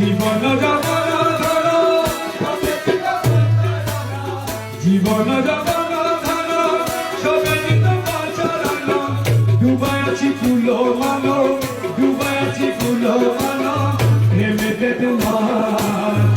জীবন যাপন ধন জীবন যাপন ধন সবে চরণ। ডুবাই আছি ফুল মানো ডুবাই আছি ফুল মানো প্রেমেতে তোমার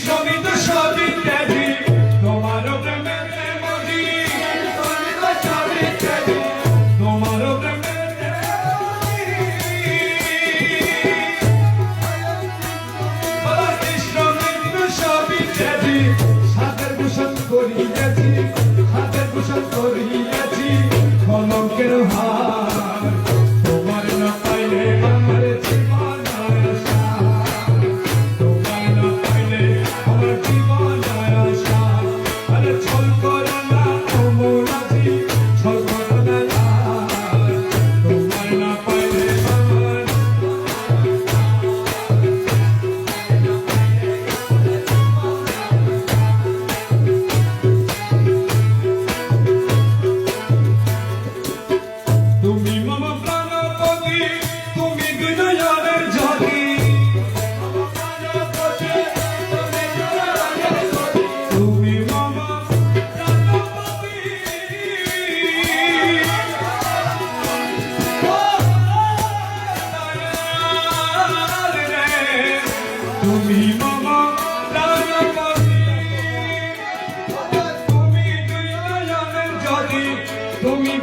Samit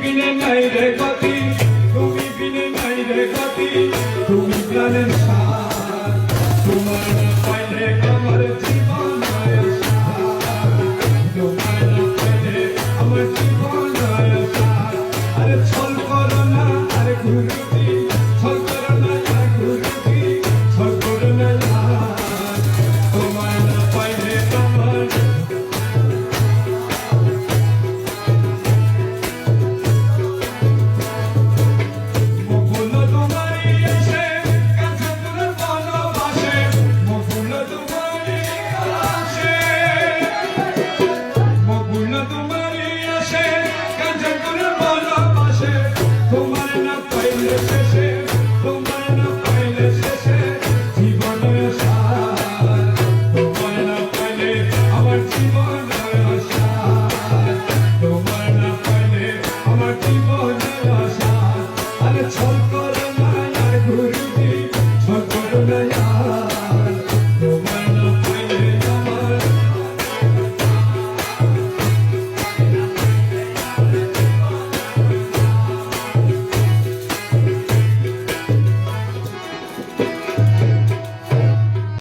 bine n-ai regătit, tu mi bine n-ai regătit, tu mi plănești